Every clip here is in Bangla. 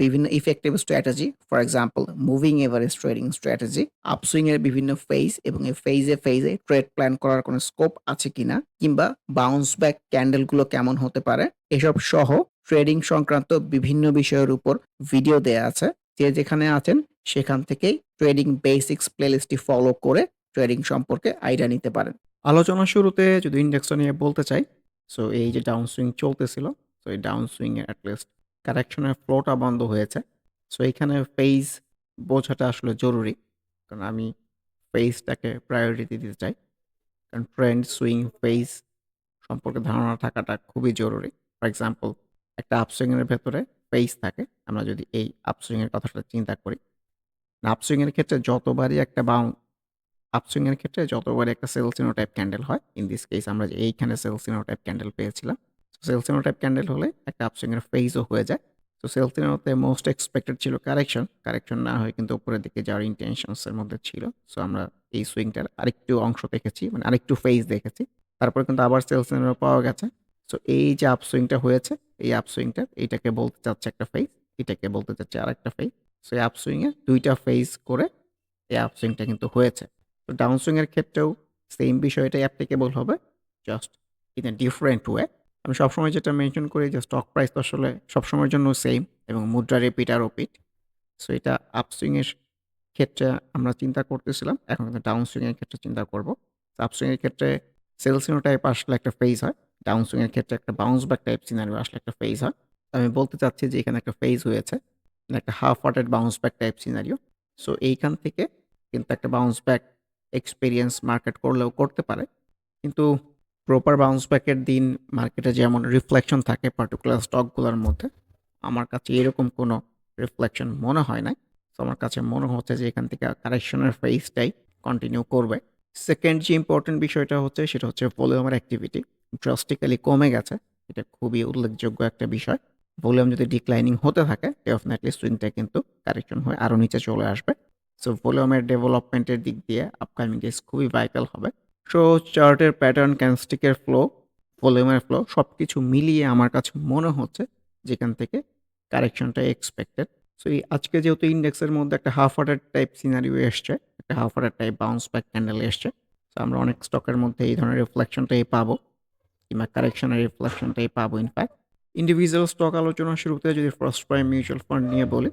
বিভিন্ন effective strategy, for example moving average trading strategy, upswing এর বিভিন্ন ফেজ এবং এই ফেজে, ফেজে ট্রেড প্ল্যান করার কোনো স্কোপ আছে কিনা কিংবা বাউন্স ব্যাক ক্যান্ডেলগুলো কেমন হতে পারে, এসব সহ ট্রেডিং সংক্রান্ত বিভিন্ন বিষয়ের উপর ভিডিও দেয়া আছে। যে যেখানে আছেন সেখান থেকেই ট্রেডিং বেসিক্স প্লেলিস্টটি ফলো করে ট্রেডিং সম্পর্কে আইডিয়া নিতে পারেন। আলোচনার শুরুতে যদি ইন্ডেক্সটা নিয়ে বলতে চাই, সো এই যে ডাউন সুইং চলতেছিল, সো এই ডাউন সুইং এর এট লিস্ট কারেকশনের ফ্লোটা বন্ধ হয়েছে। সো এইখানে ফেজ বোঝাটা আসলে জরুরি। কারণ আমি ফেজটাকে প্রায়োরিটি দিতে চাই। কারণ ট্রেন্ড, সুইং, ফেজ সম্পর্কে ধারণা থাকাটা খুবই জরুরি। ফর এক্সাম্পল একটা আপসুইং এর ভেতরে ফেজ থাকে। আমরা যদি এই আপসুইং এর কথাটা চিন্তা করি। আপসুইং এর ক্ষেত্রে যতবারই একটা বাউন আপসুইং এর ক্ষেত্রে যতবারই একটা সেলসিনো টাইপ ক্যান্ডেল হয়, ইন দিস কেস আমরা যে এইখানে সেলসিনো টাইপ ক্যান্ডেল পেয়েছিলাম। সেলসিনো টাইপ ক্যান্ডেল হলে একটা আপসুইং এর ফেজও হয়ে যায়। তো সেলসিনোতে মোস্ট এক্সপেক্টেড ছিল কারেকশন। কারেকশন না হয়ে কিন্তু উপরের দিকে যাওয়ার ইনটেনশনস এর মধ্যে ছিল। সো আমরা এই সুইংটার আরেকটু অংশ দেখেছি, মানে আরেকটু ফেজ দেখেছি। তারপরে কিন্তু আবার সেলসিনো পাওয়া গেছে। সো এই যে আপসুইংটা হয়েছে, এই আপসুইংটা এইটাকে বলতে চাচ্ছে একটা ফেজ, এটাকে বলতে চাচ্ছে আরেকটা ফেজ। সো এই আপসুইং দুইটা ২ ফেজ করে এই আপসুইংটা কিন্তু হয়েছে। তো ডাউন সুইং এর ক্ষেত্রেও সেম বিষয়টাই অ্যাপ্লিকেবল হবে, just in a different way. আমি সবসময় যেটা মেনশন করি যে স্টক প্রাইস তো আসলে সবসময়ের জন্য সেম এবং মুদ্রা রেপিট আর ওপিট। সো এটা আপসুইং এর ক্ষেত্রে আমরা চিন্তা করতেছিলাম। এখন কিন্তু ডাউন সুইং এর ক্ষেত্রে চিন্তা করব। আপসুইং এর ক্ষেত্রে সেলসিনো টাইপ আসলে একটা ফেজ হয়। ডাউন সুইং এর ক্ষেত্রে একটা বাউন্স ব্যাক টাইপ সিনারিও আসলে একটা ফেজ হয়। আমি বলতে চাচ্ছি যে এখানে একটা ফেজ হয়েছে। একটা half hearted bounce back type scenario. So এইখান থেকে কিন্তু একটা বাউন্স ব্যাক এক্সপিরিয়েন্স মার্কেট করলেও করতে পারে। কিন্তু প্রপার বাউন্স ব্যাকের দিন মার্কেটে যেমন রিফ্লেকশন থাকে পার্টিকুলার স্টকগুলোর মধ্যে, আমার কাছে এরকম কোনো রিফ্লেকশন মনে হয় নাই। তো আমার কাছে মনে হচ্ছে যে এখান থেকে কারেকশনের ফেজটাই কন্টিনিউ করবে। সেকেন্ড যে ইম্পোর্টেন্ট বিষয়টা হচ্ছে সেটা হচ্ছে ভলিউমের অ্যাক্টিভিটি ড্রাস্টিক্যালি কমে গেছে। এটা খুবই উল্লেখযোগ্য একটা বিষয়। ভলিউম যদি ডিক্লাইনিং হতে থাকে, ডেফিনিটলি সুইংটা কিন্তু কারেকশন হয়ে আরও নিচে চলে আসবে। সো ভলিউমের ডেভেলপমেন্টের দিক দিয়ে আপকামিং ডেজ খুবই ভাইটাল হবে। সো চার্টের প্যাটার্ন, ক্যান্ডেলস্টিকের ফ্লো, ভলিউমের ফ্লো সব কিছু মিলিয়ে আমার কাছে মনে হচ্ছে যেখান থেকে কারেকশনটা এক্সপেক্টেড। সো এই আজকে যেহেতু ইন্ডেক্সের মধ্যে একটা হাফ হার্টেড টাইপ সিনারিও এসছে, একটা half hearted type bounce back candle এসছে। সো আমরা অনেক স্টকের মধ্যে এই ধরনের রিফ্লেকশনটাই পাবো কিংবা কারেকশনের রিফ্লেকশনটাই পাবো ইনফ্যাক্ট। ইন্ডিভিজুয়াল স্টক আলোচনার শুরুতে যদি ফার্স্ট প্রাইম মিউচুয়াল ফান্ড নিয়ে বলি,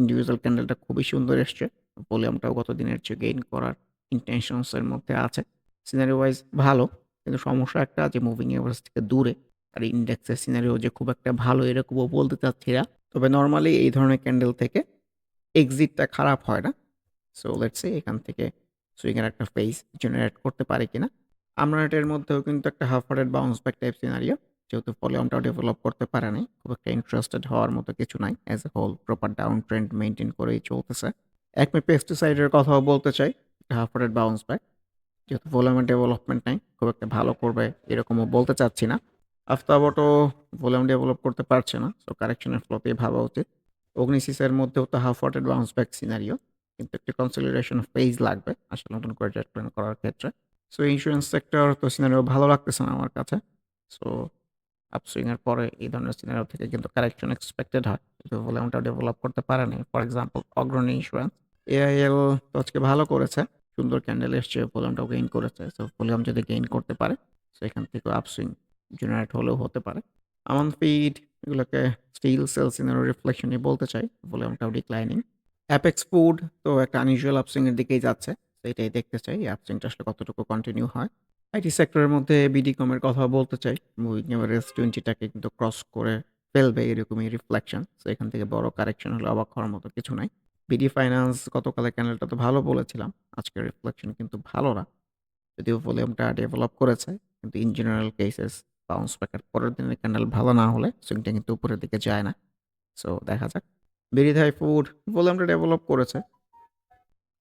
ইন্ডিভিজুয়াল ক্যান্ডেলটা খুবই সুন্দর এসছে। ভলিউমটাও গত দিনের চেয়ে গেইন করার ইনটেনশনস এর মধ্যে আছে। সিনারিও ওয়াইজ ভালো। কিন্তু সমস্যা একটা যে মুভিং এভারেজ থেকে দূরে। আর ইন্ডেক্সের সিনারিও যে খুব একটা ভালো এরকমও বলতে চাচ্ছি না। তবে নর্মালি এই ধরনের ক্যান্ডেল থেকে এক্সিটটা খারাপ হয় না। সো লেটস এখান থেকে সুইং এর একটা ফেজ জেনারেট করতে পারে কিনা। আমরা এটার মধ্যেও কিন্তু একটা half hearted bounce back type scenario. যেহেতু ভলিউমটাও ডেভেলপ করতে পারে নাই। খুব একটা ইন্টারেস্টেড হওয়ার মতো কিছু নাই। As a whole proper down trend maintain করেই চলতেছে। একমি পেস্টিসাইডের কথাও বলতে চাই। Half hearted bounce back. যেহেতু ভলিউমের ডেভেলপমেন্ট নাই, খুব একটা ভালো করবে এরকমও বলতে চাচ্ছি না। আফতাবটো ভলিউম ডেভেলপ করতে পারছে না। সো কারেকশনের ফ্লোতেই ভাবা উচিত। অগ্নিসিসের মধ্যেও তো half hearted bounce back scenario. কিন্তু একটি কনসলিডেশন ফেজ লাগবে আসলে নতুন করে ট্রেড প্ল্যান করার ক্ষেত্রে। সো ইন্স্যুরেন্স সেক্টর তো সিনারিও ভালো লাগতেছে না আমার কাছে। সো আপসুইং এর পরে এই ধরনের সিনারিও থেকে কিন্তু কারেকশন এক্সপেক্টেড হয়। কিন্তু ভলিউমটা ডেভেলপ করতে পারেনি for example Agrani insurance. AIL তো আজকে ভালো করেছে। সুন্দর ক্যান্ডেল এসছে, ভলিউমটাও গেইন করেছে। সো ভলিউম যদি গেইন করতে পারে, সেখান থেকে আপসুইং জেনারেট হলেও হতে পারে। আমান ফিড এগুলোকে স্টিল সেল সিনারো রিফ্লেকশনই বলতে চাই ভলিউমটাও ডিক্লাইনিং অ্যাপেক্স ফুড তো একটা আনইউজুয়াল আপসুইং এর দিকেই যাচ্ছে তো এটাই দেখতে চাই আপসুইংটা আসলে কতটুকু কন্টিনিউ হয় আইটি সেক্টরের মধ্যে বিডি কমের কথা বলতে চাই মুভিং এভারেজ টোয়েন্টিটাকে কিন্তু ক্রস করে ফেলবে এরকমই রিফ্লেকশন তো এখান থেকে বড় কারেকশন হলে অবাক হওয়ার মতো কিছু নাই বিডি ফাইন্যান্স গতকালের ক্যানেলটা তো ভালো বলেছিলাম আজকের রিফ্লেকশন কিন্তু ভালো না। যদিও ভলিউমটা ডেভেলপ করেছে, কিন্তু ইন জেনারেল কেসেস বাউন্স ব্যাকের পরের দিনের ক্যান্ডেল ভালো না হলে সুইংটা কিন্তু উপরের দিকে যায় না। সো দেখা যাক। বিরিথাই ফুড ভলিউমটা ডেভেলপ করেছে।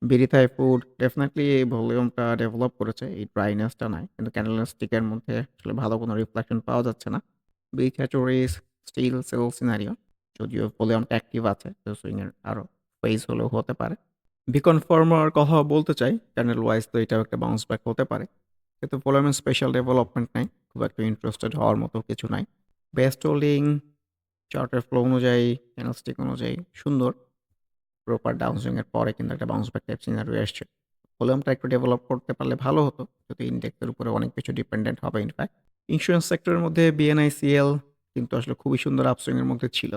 বিরিথাই ফুড ডেফিনেটলি এই ভলিউমটা ডেভেলপ করেছে, এই ড্রাইনেসটা নাই কিন্তু ক্যান্ডেল স্টিকের মধ্যে আসলে ভালো কোনো রিফ্লেকশন পাওয়া যাচ্ছে না। বিথ্যাচুরিস স্টিল সেল সিনারিও যদিও ভলিউমটা অ্যাক্টিভ আছে, তো সুইংয়ের আরও ফেজ হলেও হতে পারে। বিকনফার্মার কথা বলতে চাই চ্যানেল ওয়াইজ তো এটাও একটা বাউন্স ব্যাক হতে পারে। কিন্তু ভলিউমের স্পেশাল ডেভেলপমেন্ট নাই, খুব একটা ইন্টারেস্টেড হওয়ার মতো কিছু নাই। বেস্ট হোল্ডিং চার্টের ফ্লো অনুযায়ী ক্যান্ডেলস্টিক অনুযায়ী সুন্দর। প্রপার ডাউনসুইং এর পরে কিন্তু একটা বাউন্স ব্যাক টাইপ সিনারি এসছে। ভলিউমটা একটু ডেভেলপ করতে পারলে ভালো হতো, যদি ইন্ডেক্সের উপরে অনেক কিছু ডিপেন্ডেন্ট হবে ইনফ্যাক্ট ইন্স্যুরেন্স সেক্টরের মধ্যে বিএনআইসিএল কিন্তু আসলে খুবই সুন্দর আপসুইং এর মধ্যে ছিল।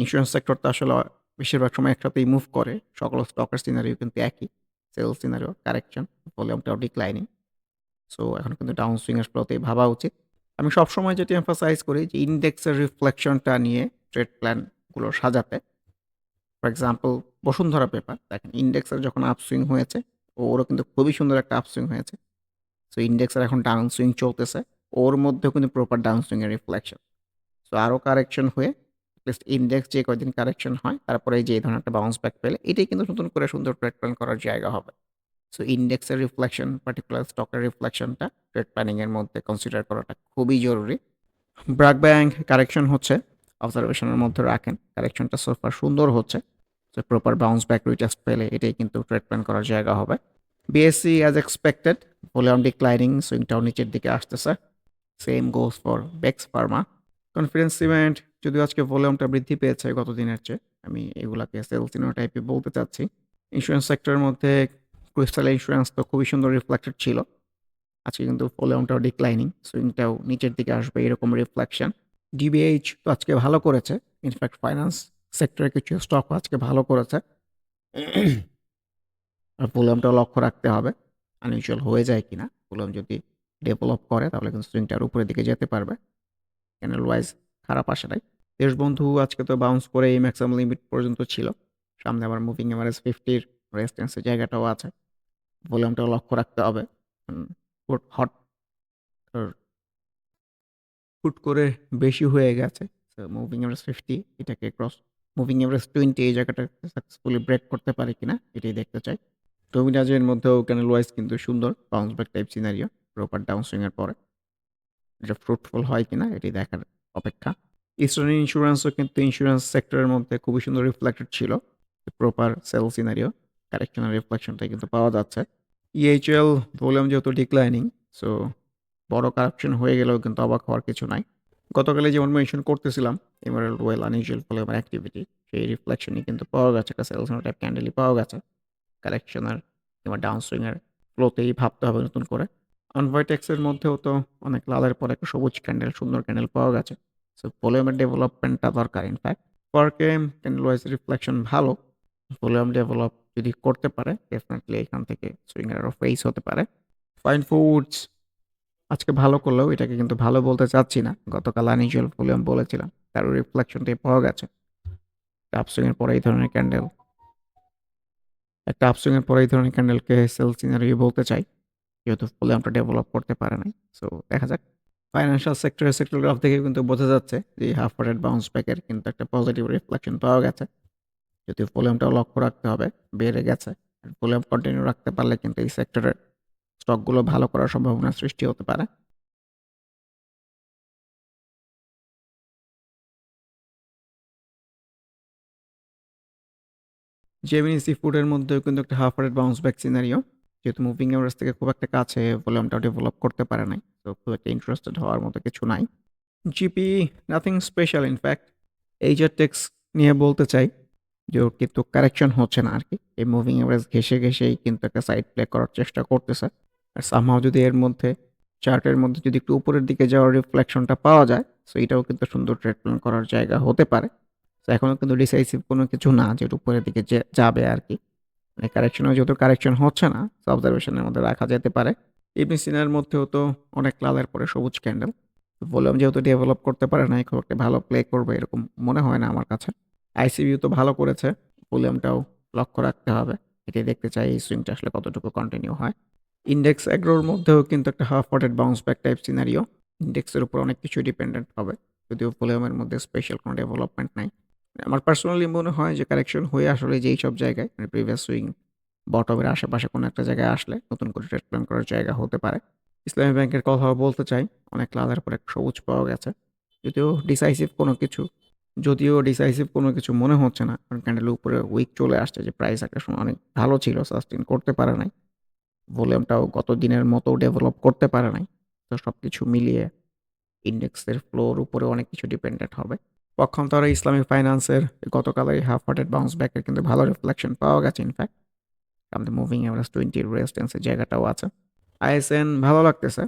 ইন্স্যুরেন্স সেক্টরটা আসলে বেশিরভাগ সময় একসাথেই মুভ করে। সকল স্টকের সিনারিও কিন্তু একই। সেল সিনারিও কারেকশন ভলিউমটাও ডিক্লাইনিং সো এখন কিন্তু ডাউন সুইংয়ের ফ্লোতেই ভাবা উচিত। আমি সবসময় যেটি এমফাসাইজ করি যে ইন্ডেক্সের রিফ্লেকশনটা নিয়ে ট্রেড প্ল্যানগুলো সাজাতে। ফর এক্সাম্পল বসুন্ধরা পেপার দেখেন ইন্ডেক্সের যখন আপসুইং হয়েছে, ওরও কিন্তু খুবই সুন্দর একটা আপসুইং হয়েছে। সো ইন্ডেক্সের এখন ডাউন সুইং চলতেছে, ওর মধ্যেও কিন্তু প্রপার ডাউন সুইংয়ের রিফ্লেকশন সো আরও কারেকশন হয়ে লিস্ট ইন্ডেক্স যে কয়দিন কারেকশন হয়, তারপরে যে ধরনের একটা বাউন্স ব্যাক পেলে, এটাই কিন্তু নতুন করে সুন্দর ট্রেড প্ল্যান করার জায়গা হবে। সো ইন্ডেক্সের রিফ্লেকশন পার্টিকুলার স্টকের রিফ্লেকশনটা ট্রেড প্ল্যানিংয়ের মধ্যে কনসিডার করাটা খুবই জরুরি। ব্র্যাক ব্যাংক কারেকশন হচ্ছে অবজারভেশনের মধ্যে রাখেন কারেকশনটা সোফার সুন্দর হচ্ছে। So proper bounce back retest পেলে এটাই কিন্তু ট্রেড প্ল্যান করার জায়গা হবে। BSC as expected volume declining সুইংটাও নিচের দিকে আসতেছে। Same goes for BX pharma confidence cement যদিও আজকে ভলিউমটা বৃদ্ধি পেয়েছে গত দিনের চেয়ে, আমি এগুলাকে সেলসিনো টাইপে বলতে চাচ্ছি। ইন্স্যুরেন্স সেক্টরের মধ্যে ক্রিস্টাল ইন্স্যুরেন্স তো খুবই সুন্দর রিফ্লেক্টেড ছিল। আজকে কিন্তু ভলিউমটাও ডিক্লাইনিং সুইংটাও নিচের দিকে আসবে এরকম রিফ্লেকশন ডিবিএইচ তো আজকে ভালো করেছে ইনফ্যাক্ট ফাইন্যান্স সেক্টরের কিছু স্টক আজকে ভালো করেছে। আর ভলিউমটাও লক্ষ্য রাখতে হবে আনইউজুয়াল হয়ে যায় কিনা ভলিউম যদি ডেভেলপ করে তাহলে কিন্তু সুইংটার উপরের দিকে যেতে পারবে। ক্যানেল ওয়াইজ খারাপ আসে নাই। দেশবন্ধু আজকে তো বাউন্স করে এই ম্যাক্সিমাম লিমিট পর্যন্ত ছিল। সামনে আবার মুভিং এভারেজ ফিফটির রেজিস্ট্যান্সের জায়গাটাও আছে। ভলিউমটাও লক্ষ্য রাখতে হবে। হুট হুট করে বেশি হয়ে গেছে। মুভিং এভারেজ ফিফটি এটাকে ক্রস মুভিং এভারেজ টোয়েন্টি এই জায়গাটা সাকসেসফুলি ব্রেক করতে পারে কিনা, এটাই দেখতে চাই। ডোমিনাজের মধ্যেও ক্যানেল ওয়াইজ কিন্তু সুন্দর bounce back type scenario proper down সুইংয়ের পরে। এটা ফ্রুটফুল হয় কিনা, এটি দেখার অপেক্ষা। ইস্টার্ন ইন্স্যুরেন্সও কিন্তু ইন্স্যুরেন্স সেক্টরের মধ্যে খুবই সুন্দর রিফ্লেক্টেড ছিল। প্রপার সেল সিনারিও কারেকশনের রিফ্লেকশনটা কিন্তু পাওয়া যাচ্ছে। ইএইচএল ভলিউম যেহেতু ডিক্লাইনিং সো বড় কারেকশন হয়ে গেলেও কিন্তু অবাক হওয়ার কিছু নাই। গতকালে যেমন মেনশন করতেছিলাম এমারেল্ড ওয়েল আনইউজুয়াল ভলিউমের অ্যাক্টিভিটি সেই রিফ্লেকশনই কিন্তু পাওয়া গেছে। একটা সেলস টাইপ ক্যান্ডেলই পাওয়া গেছে। কারেকশনের কিংবা ডাউন সুইংয়ের ফ্লোতেই ভাবতে হবে নতুন করে। আনভাইটেক্সের মধ্যেও তো অনেক লালের পরে একটা সবুজ ক্যান্ডেল সুন্দর ক্যান্ডেল পাওয়া গেছে। সো ভলিউমের ডেভেলপমেন্টটা দরকার ইনফ্যাক্ট পার্কে ক্যান্ডেল ওয়াইজ রিফ্লেকশন ভালো। ভলিউম ডেভেলপ যদি করতে পারে ডেফিনেটলি এখান থেকে সুইংয়ের আরও ফেস হতে পারে। ফাইন ফুডস আজকে ভালো করলেও এটাকে কিন্তু ভালো বলতে চাচ্ছি না। গতকাল আনইউজুয়াল ভলিউম বলেছিলাম, তার রিফ্লেকশনটাই পাওয়া গেছে। আপসুইংয়ের পরে এই ধরনের ক্যান্ডেল একটা আপসুইংয়ের পরে এই ধরনের ক্যান্ডেলকে সেল সিনারি বলতে চাই। যেহেতু ভলিউমটা ডেভেলপ করতে পারে নাই। সো দেখা যাক। ফাইন্যান্সিয়াল সেক্টরের সেক্টর গ্রাফ থেকে কিন্তু বোঝা যাচ্ছে যে হাফ রেট বাউন্স ব্যাকের কিন্তু একটা পজিটিভ রিফ্লেকশন পাওয়া গেছে। যদি ভলিউমটাও লক্ষ্য রাখতে হবে, বেড়ে গেছে। ভলিউম কন্টিনিউ রাখতে পারলে কিন্তু এই সেক্টরের স্টকগুলো ভালো করার সম্ভাবনা সৃষ্টি হতে পারে। জেমিনি সি ফুডের মধ্যেও কিন্তু একটা half rate bounce back scenario যেহেতু মুভিং এভারেজ থেকে খুব একটা কাছে ভলিউমটা ডেভেলপ করতে পারে নাই তো খুব একটা ইন্টারেস্টেড হওয়ার মতো কিছু নাই GP nothing special in fact এইজার টেক্স নিয়ে বলতে চাই, যে ওর কিন্তু কারেকশন হচ্ছে না আর কি এই মুভিং এভারেজ ঘেসে ঘেসেই কিন্তু একটা সাইড প্লে করার চেষ্টা করতেছে আর সামহাও যদি এর মধ্যে চার্টের মধ্যে যদি একটু উপরের দিকে যাওয়ার রিফ্লেকশনটা পাওয়া যায় সো এটাও কিন্তু সুন্দর ট্রেড প্ল্যান করার জায়গা হতে পারে। তো এখনও কিন্তু ডিসাইসিভ কোনো কিছু না, যে উপরের দিকে যাবে আর আরকি। মানে কারেকশনেও যেহেতু কারেকশন হচ্ছে না, অবজারভেশনের মধ্যে রাখা যেতে পারে। ইবনিং সিনার মধ্যেও তো অনেক লালের পরে সবুজ ক্যান্ডেল। ভলিউম যেহেতু ডেভেলপ করতে পারে নাই, খুব একটা ভালো প্লে করবে এরকম মনে হয় না আমার কাছে। আইসিবিউ তো ভালো করেছে, ভলিউমটাও লক্ষ্য রাখতে হবে। এটাই দেখতে চাই এই সুইংটা আসলে কতটুকু কন্টিনিউ হয়। ইন্ডেক্স অ্যাগ্রোর মধ্যেও কিন্তু একটা half hearted bounce back type scenario. ইন্ডেক্সের উপর অনেক কিছুই ডিপেন্ডেন্ট হবে। যদিও ভলিউমের মধ্যে স্পেশাল কোনো ডেভেলপমেন্ট নাই। আমার পার্সোনালি মনে হয় যে কারেকশন হয়ে আসলে যেই সব জায়গায় মানে প্রিভিয়াস সুইং বটমের আশেপাশে কোনো একটা জায়গায় আসলে নতুন করে ট্রেড প্ল্যান করার জায়গা হতে পারে। ইসলামী ব্যাংকের কথাও বলতে চাই। অনেক লালের পরে সবুজ পাওয়া গেছে। যদিও ডিসাইসিভ কোনো কিছু যদিও ডিসাইসিভ কোনো কিছু মনে হচ্ছে না। কারণ ক্যান্ডেলের উপরে উইক চলে আসছে যে প্রাইস একটা সময় অনেক ভালো ছিল, সাস্টেইন করতে পারে নাই। ভলিউমটাও গত দিনের মতো ডেভেলপ করতে পারে নাই। তো সব কিছু মিলিয়ে ইন্ডেক্সের ফ্লোর উপরে অনেক কিছু ডিপেন্ডেন্ট হবে। পক্ষান্তরে ইসলামী ফাইন্যান্সের গতকালের এই হাফ হার্টেড বাউন্স ব্যাকের কিন্তু ভালো রিফ্লেকশন পাওয়া গেছে ইনফ্যাক্ট। আমাদের মুভিং এভারেজ 20 রেজিস্ট্যান্সের জায়গাটাও আছে। আইএসএন ভালো লাগতেছে।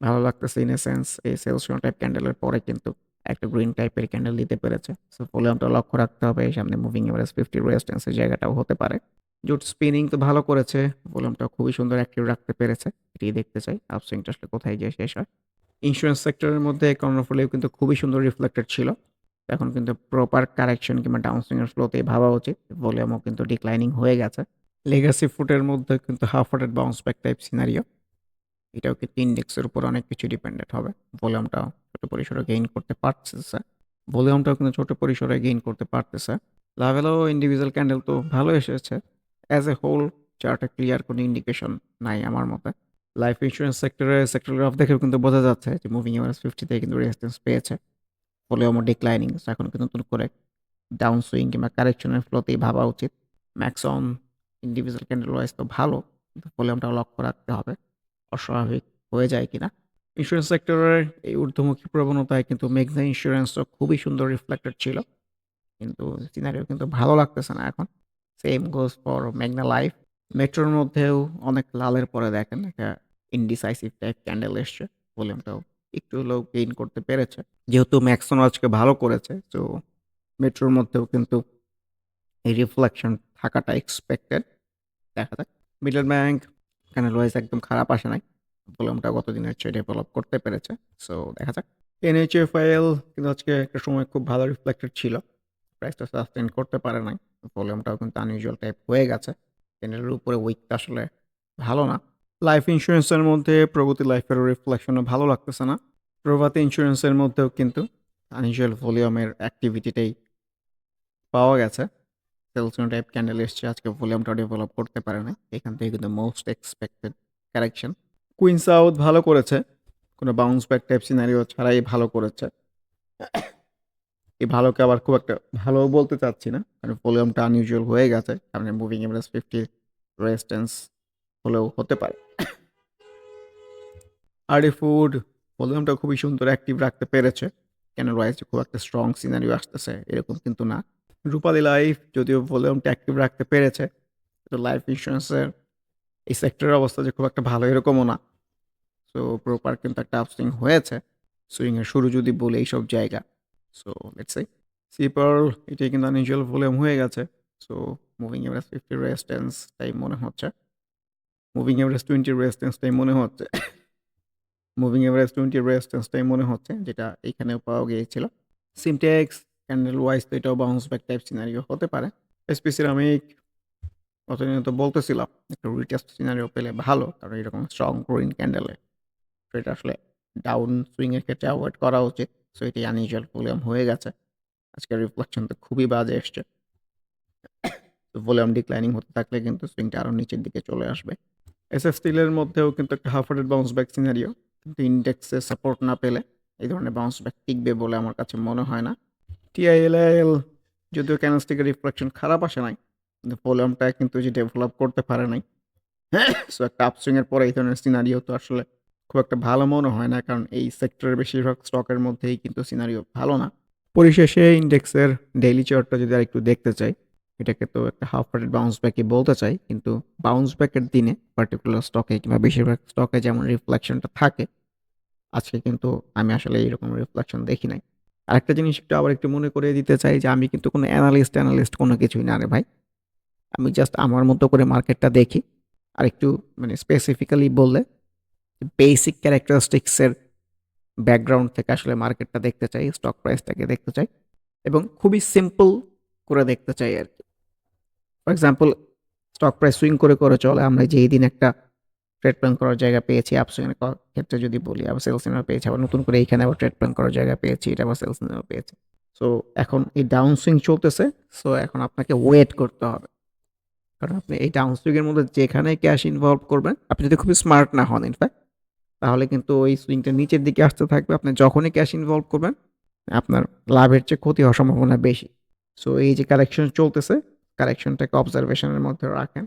ভালো লাগতেছে ইন এ সেন্স এই সেলসিয়ন টাইপ ক্যান্ডেলের পরে কিন্তু একটা গ্রিন টাইপের ক্যান্ডেল দিতে পেরেছে। সো ভলিউমটা লক্ষ্য রাখতে হবে। এই সামনে মুভিং এভারেজ 50 রেজিস্ট্যান্সের জায়গাটাও হতে পারে। জুট স্পিনিং তো ভালো করেছে। ভলিউমটাও খুবই সুন্দর অ্যাক্টিভ রাখতে পেরেছে। এটাই দেখতে চাই আপসুইংটা আসলে কোথায় গিয়ে শেষ হয়। ইন্স্যুরেন্স সেক্টরের মধ্যে কর্ণফুলিও কিন্তু খুবই সুন্দর রিফ্লেক্টেড ছিল। এখন কিন্তু প্রপার কারেকশন কিংবা ডাউনসুইং এর ফ্লোতেই ভাবা উচিত। ভলিউমও কিন্তু ডিক্লাইনিং হয়ে গেছে। লেগাসি ফুটের মধ্যে কিন্তু half hearted bounce back type scenario. এটাও কিন্তু ইন্ডেক্সের উপর অনেক কিছু ডিপেন্ডেন্ট হবে। ভলিউমটাও ছোট পরিসরে গেইন করতে পারতেছে। ভলিউমটাও কিন্তু ছোট পরিসরে গেইন করতে পারতেছে। লাভেলও ইন্ডিভিজুয়াল ক্যান্ডেল তো ভালো এসেছে। অ্যাজ এ হোল চার্টে ক্লিয়ার কোনো ইন্ডিকেশন নাই আমার মতে। লাইফ ইন্স্যুরেন্স সেক্টরে সেক্টর গ্রাফ দেখেও কিন্তু বোঝা যাচ্ছে যে মুভিং এভারেজ ফিফটিতে কিন্তু রেজিস্ট্যান্স পেয়েছে। ভলিউমও ডিক্লাইনিং। এখন কিন্তু নতুন করে ডাউন সুইং কিংবা কারেকশনের ফ্লোতেই ভাবা উচিত। ম্যাক্সিমাম ইন্ডিভিজুয়াল ক্যান্ডেল ওয়াইজ তো ভালো। কিন্তু ভলিউমটাও লক্ষ্য রাখতে হবে। অস্বাভাবিক হয়ে যায় কিনা। ইন্স্যুরেন্স সেক্টরের এই ঊর্ধ্বমুখী প্রবণতায় কিন্তু মেঘনা ইন্স্যুরেন্সও খুবই সুন্দর রিফ্লেক্টেড ছিল। কিন্তু সিনারিও কিন্তু ভালো লাগতেছে না এখন। সেম গোস ফর মেঘনা লাইফ। মেট্রোর মধ্যেও অনেক লালের পরে দেখেন, একটা ইনডিসাইসিভ টাইপ ক্যান্ডেল এসছে। ভলিউমটাও একটু হলেও গেইন করতে পেরেছে। যেহেতু ম্যাক্সন আজকে ভালো করেছে, তো মেট্রোর মধ্যেও কিন্তু এই রিফ্লেকশন থাকাটা এক্সপেক্টেড। দেখা যাক। মিডল ব্যাংক এখানে ওয়াইজ একদম খারাপ আসে নাই। ভলিউমটা গত দিনের চেয়ে ডেভেলপ করতে পেরেছে। সো দেখা যাক। এনএইচএফআইএল কিন্তু আজকে একটা সময় খুব ভালো রিফ্লেক্টেড ছিল। প্রাইসটা সাস্টেইন করতে পারে নাই। ভলিউমটাও কিন্তু আনইউজুয়াল টাইপ হয়ে গেছে। ক্যান্ডেলের উপরে উইকটা আসলে ভালো না। লাইফ ইন্স্যুরেন্সের মধ্যে প্রগতি লাইফের রিফ্লেকশনও ভালো লাগতেছে না। প্রভাতি ইন্স্যুরেন্সের মধ্যেও কিন্তু আনইউজুয়াল ভলিউমের অ্যাক্টিভিটিটাই পাওয়া গেছে। সেলসিয়ন টাইপ ক্যান্ডেল এসছে, আজকে ভলিউমটা ডেভেলপ করতে পারে না এখান থেকে কিন্তু most expected correction. Queen south ভালো করেছে। কোনো বাউন্স ব্যাক টাইপ সিনারিও ছাড়াই ভালো করেছে। এই ভালোকে আবার খুব একটা ভালো বলতে চাচ্ছি না। কারণ ভলিউমটা আনইউজুয়াল হয়ে গেছে। সামনে মুভিং এভারেজ 50 রেজিস্ট্যান্স হলেও হতে পারে। আরডি ফুড ভলিউমটা খুবই সুন্দর অ্যাক্টিভ রাখতে পেরেছে। ক্যান্ডেল ওয়াইজ খুব একটা স্ট্রং সিনারিও আসতেছে, এরকম কিন্তু না। রূপালী লাইফ যদিও ভলিউমটা অ্যাক্টিভ রাখতে পেরেছে। লাইফ ইন্স্যুরেন্সের এই সেক্টরের অবস্থা যে খুব একটা ভালো এরকমও না। সো প্রপার কিন্তু একটা আপসুইং হয়েছে। সুইং এর শুরু যদি বলি এইসব জায়গা। So let's see. সিপার্ল এটাই কিন্তু আনইউজুয়াল ভলিউম হয়ে গেছে। সো মুভিং এভারেজ 50 রেজিস্ট্যান্স টাই মনে হচ্ছে। মুভিং এভারেজ 20 রেজিস্ট্যান্স টাই মনে হচ্ছে। মুভিং এভারেজ 20 রেজিস্ট্যান্স টাই মনে হচ্ছে, যেটা এখানেও পাওয়া গিয়েছিল। সিমটেক্স ক্যান্ডেল ওয়াইজ তো এটাও বাউন্স ব্যাক টাইপ সিনারিও হতে পারে। এসপি সিরামিক গতদিনে তো বলতেছিলাম, একটা রিটেস্ট সিনারিও পেলে ভালো। কারণ এরকম স্ট্রং গ্রিন ক্যান্ডেলে তো এটা আসলে ডাউন সুইংয়ের ক্ষেত্রে অ্যাভয়েড করা উচিত। সো এটি আনইউজুয়াল ভলিউম হয়ে গেছে। আজকের রিফ্লেকশন তো খুবই বাজে এসছে। ভলিউম ডিক্লাইনিং হতে থাকলে কিন্তু সুইংটা আরও নিচের দিকে চলে আসবে। এসএফ স্টিলের মধ্যেও কিন্তু একটা half hearted bounce back scenario. কিন্তু ইন্ডেক্সে সাপোর্ট না পেলে এই ধরনের বাউন্স ব্যাক টিকবে বলে আমার কাছে মনে হয় না। টিআইএলআইএল যদিও ক্যান্ডেলস্টিকের রিফ্লেকশন খারাপ আসে নাই। কিন্তু ভলিউমটা কিন্তু যে ডেভেলপ করতে পারে নাই। সো একটা আপসুইং এর পরে এই ধরনের সিনারিও তো আসলে খুব একটা ভালো মনে হয় না। কারণ এই সেক্টরের বেশিরভাগ স্টকের মধ্যেই কিন্তু সিনারিও ভালো না। পরিশেষে ইন্ডেক্সের ডেইলি চার্টটা যদি আরেকটু দেখতে চাই, এটাকে তো একটা হাফ হার্টেড বাউন্স ব্যাকই বলতে চাই। কিন্তু বাউন্স ব্যাকের দিনে পার্টিকুলার স্টকে কিংবা বেশিরভাগ স্টকে যেমন রিফ্লেকশনটা থাকে, আজকে কিন্তু আমি আসলে এরকম রিফ্লেকশন দেখি নাই। আরেকটা জিনিস একটু আবার একটু মনে করিয়ে দিতে চাই যে আমি কিন্তু কোনো অ্যানালিস্ট অ্যানালিস্ট কোনো কিছুই না রে ভাই। আমি জাস্ট আমার মতো করে মার্কেটটা দেখি। আর একটু মানে স্পেসিফিক্যালি বললে বেসিক ক্যারেক্টারিস্টিক্স এর ব্যাকগ্রাউন্ড থেকে আসলে মার্কেটটা দেখতে চাই, স্টক প্রাইসটাকে দেখতে চাই এবং খুবই সিম্পল করে দেখতে চাই আরকি। For example stock price swing করে, করে চলে। আমরা যেই দিন একটা ট্রেড প্ল্যান করার জায়গা পেয়েছি আপসুইং এর ক ক্ষেত্রে যদি বলি আবার সেল সিগন্যাল পেয়েছি। আবার নতুন করে এইখানে আবার ট্রেড প্ল্যান করার জায়গা পেয়েছি। এটা আবার সেল সিগন্যাল পেয়েছি। সো এখন এই ডাউন সুইং চলতেছে। সো এখন আপনাকে ওয়েট করতে হবে। কারণ আপনি এই ডাউন সুইংয়ের মধ্যে যেখানে ক্যাশ ইনভলভ করবেন, আপনি যদি খুবই স্মার্ট না হন ইনফ্যাক্ট, তাহলে কিন্তু ওই সুইংটা নিচের দিকে আসতে থাকবে। আপনি যখনই ক্যাশ ইনভলভ করবেন, আপনার লাভের চেয়ে ক্ষতি হওয়ার সম্ভাবনা বেশি। সো এই যে কারেকশন চলতেছে, কারেকশনটাকে অবজারভেশনের মধ্যে রাখেন।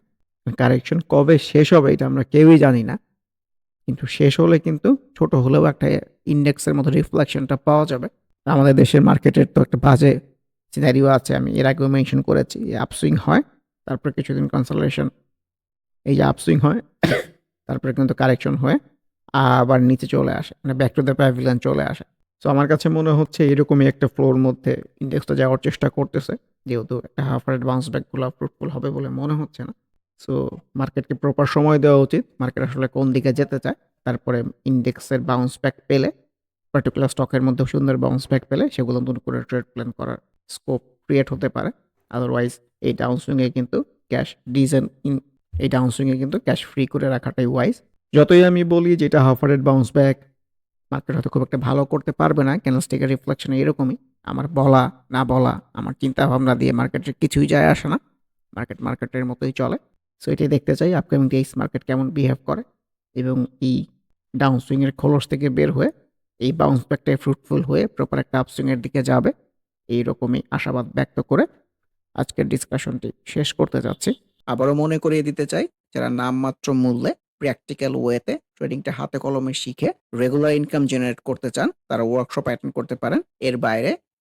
কারেকশন কবে শেষ হবে এটা আমরা কেউই জানি না। কিন্তু শেষ হলে কিন্তু ছোট হলেও একটা ইন্ডেক্সের মতো রিফ্লেকশনটা পাওয়া যাবে। আমাদের দেশের মার্কেটের তো একটা বাজে সিনারিও আছে। আমি এর আগেও মেনশন করেছি। আপসুইং হয়, তারপর কিছুদিন কনসোলিডেশন এই যে আপসুইং হয়, তারপরে কিন্তু কারেকশন হয়ে আবার নিচে চলে আসে। মানে ব্যাক টু দ্য প্যাভিলিয়ন চলে আসে। সো আমার কাছে মনে হচ্ছে এরকমই একটা ফ্লোর মধ্যে ইন্ডেক্সটা যাওয়ার চেষ্টা করতেছে। যেহেতু একটা হাফ রেট বাউন্স ব্যাকগুলা ফ্রুটফুল হবে বলে মনে হচ্ছে না। সো মার্কেটকে প্রপার সময় দেওয়া উচিত। মার্কেট আসলে কোন দিকে যেতে চায়। তারপরে ইন্ডেক্সের বাউন্স ব্যাক পেলে, পার্টিকুলার স্টকের মধ্যে সুন্দর বাউন্স ব্যাক পেলে সেগুলো নতুন করে ট্রেড প্ল্যান করার স্কোপ ক্রিয়েট হতে পারে। আদারওয়াইজ এই ডাউন সুইং কিন্তু ক্যাশ ডিজেন ইন এই ডাউন সুইং কিন্তু ক্যাশ ফ্রি করে রাখাটাই ওয়াইজ। যতই আমি বলি যে এটা half rate bounce back, market হয়তো খুব একটা ভালো করতে পারবে না। ক্যান্ডেলস্টিক এর রিফ্লেকশন এরকমই। আমার বলা, না বলা, আমার চিন্তাভাবনা দিয়ে মার্কেটের কিছুই যায় আসে না। মার্কেট মার্কেটের মতোই চলে। সো এটাই দেখতে চাই আপকামিং ডেইস মার্কেট কেমন বিহেভ করে এবং এই ডাউন সুইংয়ের খোলস থেকে বের হয়ে এই বাউন্স ব্যাকটাই ফ্রুটফুল হয়ে প্রপার একটা আপসুইং এর দিকে যাবে। এই রকমই আশাবাদ ব্যক্ত করে আজকের ডিসকাশনটি শেষ করতে যাচ্ছি। আবারও মনে করিয়ে দিতে চাই যারা নামমাত্র মূল্যে প্র্যাকটিক্যাল ওয়েতে ট্রেডিংটা হাতে কলমে শিখে রেগুলার ইনকাম জেনারেট করতে চান, তারা ওয়ার্কশপ অ্যাটেন্ড করতে পারেন। এর বাইরে